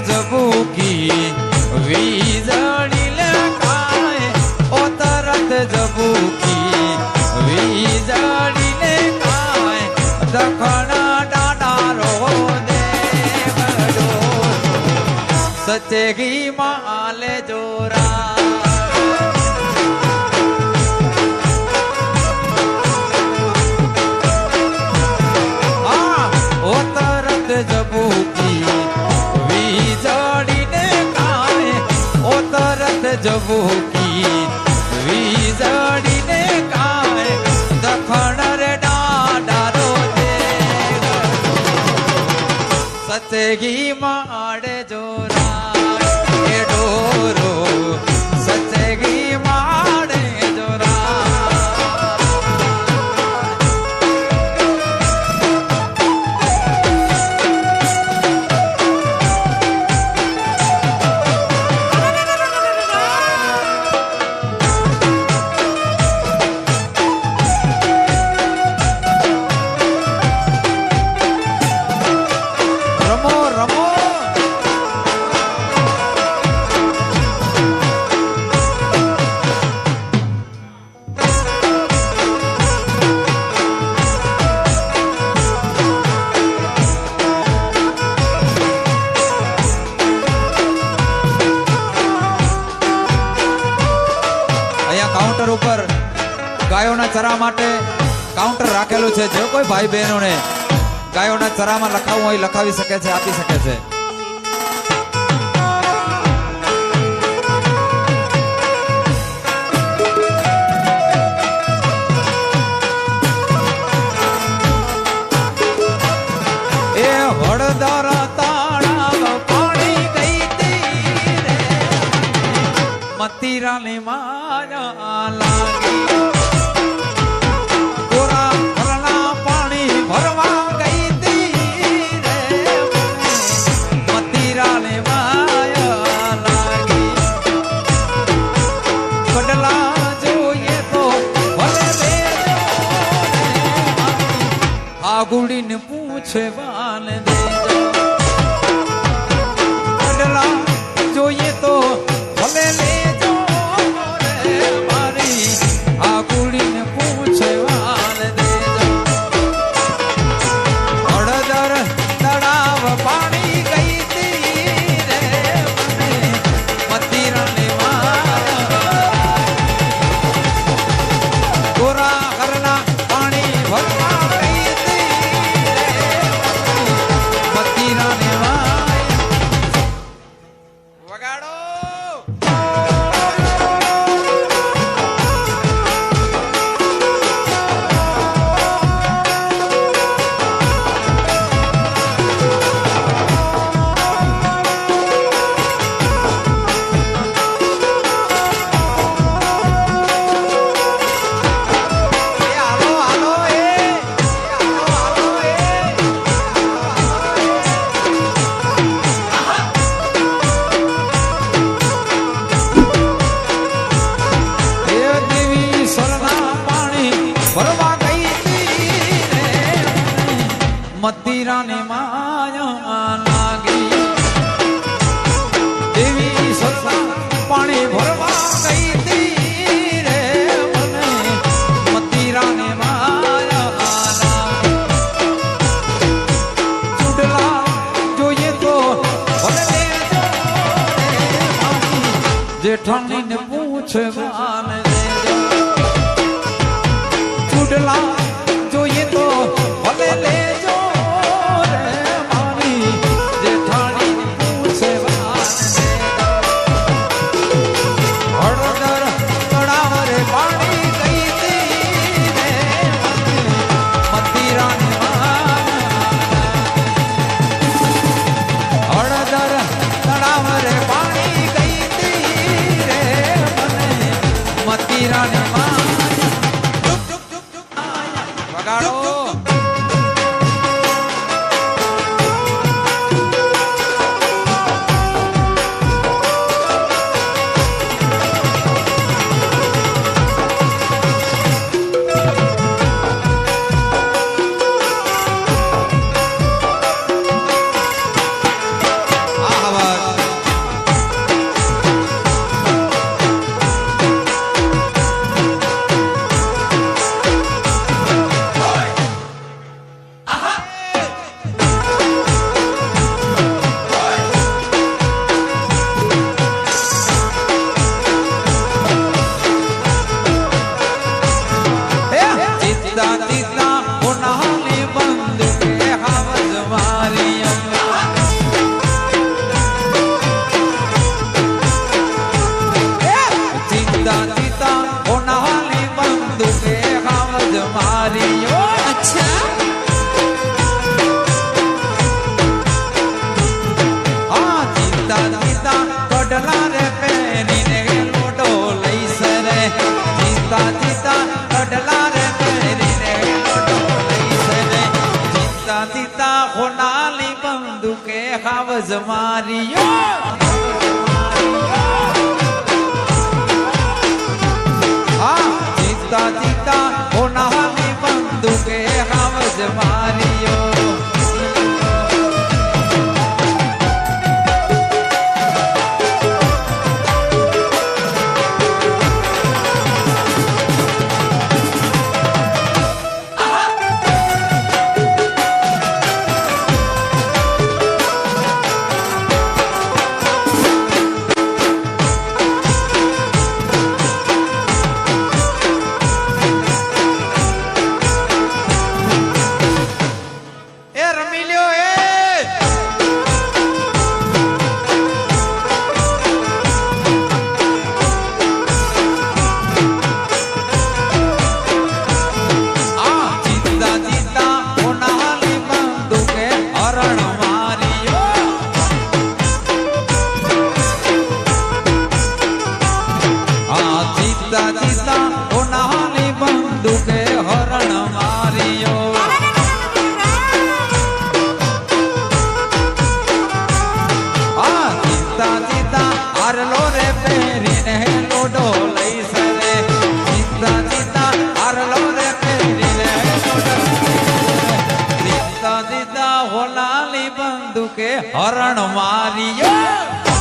જબુકી વીજળી લે કાય ઓ તરત જબુકી વીજળી કાય દખણ ડાડારો દેવડો સચેગી માલે જોરા આ જબુકી વીજળીને કાય દખણ રે ડાડારો દે સતગી માડે ગાયોના ચરા માટે કાઉન્ટર રાખેલું છે. જો કોઈ ભાઈ બહેનોને ગાયોના ચરામાં લખાવવું હોય, લખાવી શકે છે, આપી શકે છે. એ હળદર તાળાવ પાણી ગઈ તી રે. માયા લાગી. આ ગુડીને પૂછે દેજો જોઈએ તો લેજો રે મારી આ પૂછે બાલ હળદર તળાવ પાણી મતીરાને ગોરા મતીરાને માયા લાગી. દેવી સત્તા પાણી ભરવા ગઈ જોઈએ તો ભલે જેઠાણીને પૂછે માન જોઈએ તો ભલે લેજો જીતા ગઢલા રે પહેરીને લોડો લઈ સરે જીતા જીતા ગઢલા રે પહેરીને લોડો લઈ સરે જીતા જીતા હોનાલી બંદુકે હાવજ મારીયો બંદૂકે હરણ માર્યો